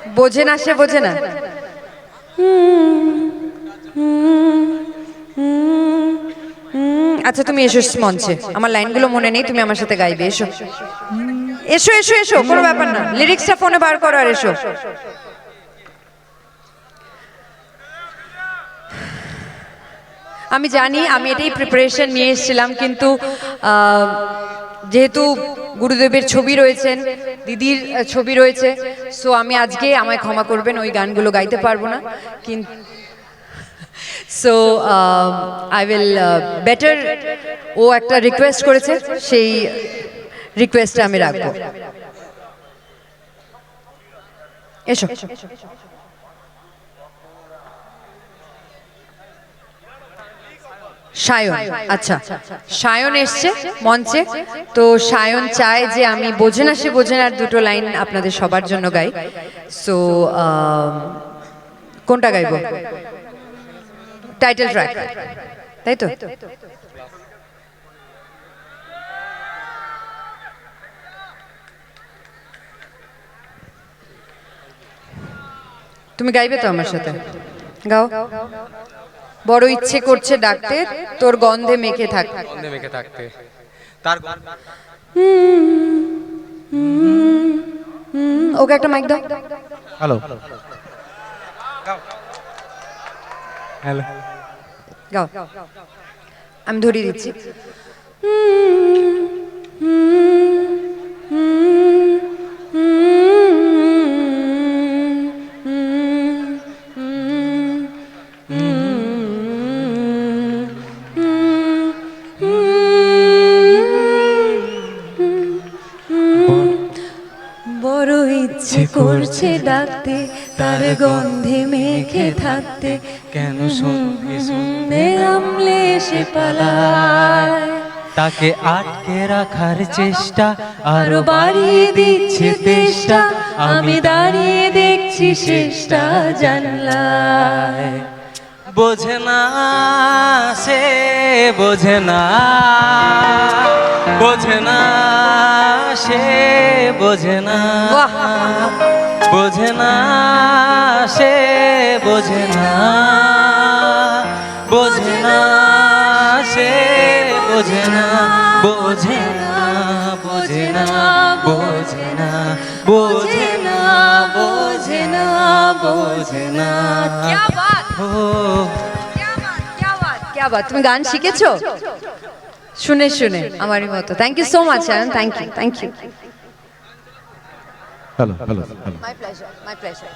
বোঝে না, সে বোঝে না। আচ্ছা তুমি এসো মঞ্চে। আমার লাইনগুলো মনে নেই, তুমি আমার সাথে গাইবে, এসো। এসো এসো এসো, কোনো ব্যাপার না। লিরিক্সটা ফোনে বার করো আর এসো। আমি জানি, আমি এটাই প্রিপারেশন নিয়ে এসেছিলাম, কিন্তু যেহেতু গুরুদেবের ছবি রয়েছেন, দিদির ছবি রয়েছে সো আমি আজকে আমায় ক্ষমা করবেন, ওই গানগুলো গাইতে পারব না। কিন্তু সো আই উইল বেটার ও একটা রিকোয়েস্ট করেছে, সেই রিকোয়েস্টটা আমি রাখব। এসো। সায়ন আচ্ছা। সায়ন এসছে মঞ্চে? তো সায়ন চায় যে আমি বোঝে না সে বোঝে না আর দুটো লাইন আপনাদের সবার জন্য গাই। সো কোনটা গাইবো? টাইটেল ট্র্যাক তাই তো? তুমি গাইবে তো আমার সাথে? গাও। বড় ইচ্ছে করছে ডাকতে তোর গন্ধে মেখে থাক। গন্ধে মেখে থাকতে। তার ওকে একটা মাইক দাও। হ্যালো হ্যালো গাও। আমি ধরিয়ে দিচ্ছি। বড় ইচ্ছে করছে ডাকতে তার গন্ধে মেখে থাকতে কেন শুনতে আমলে সে পালায়। তাকে আটকে রাখার চেষ্টা আরও বাড়িয়ে দিচ্ছে তেষ্টা আমি দাঁড়িয়ে দেখছি শেষটা জানলায়। বোঝে না সে বোঝে না। বোঝে না সে বোঝে না বাহ! বোঝে না সে বোঝে না বোঝে না সে বোঝে না বোঝে না বোঝে না বোঝে না বোঝে না বোঝে না বোঝে না क्या बात ও क्या बात क्या बात क्या बात তুমি গান শিখেছো শুনে শুনে আমারই মতো। Thank you so much and thank you thank you hello hello my pleasure my pleasure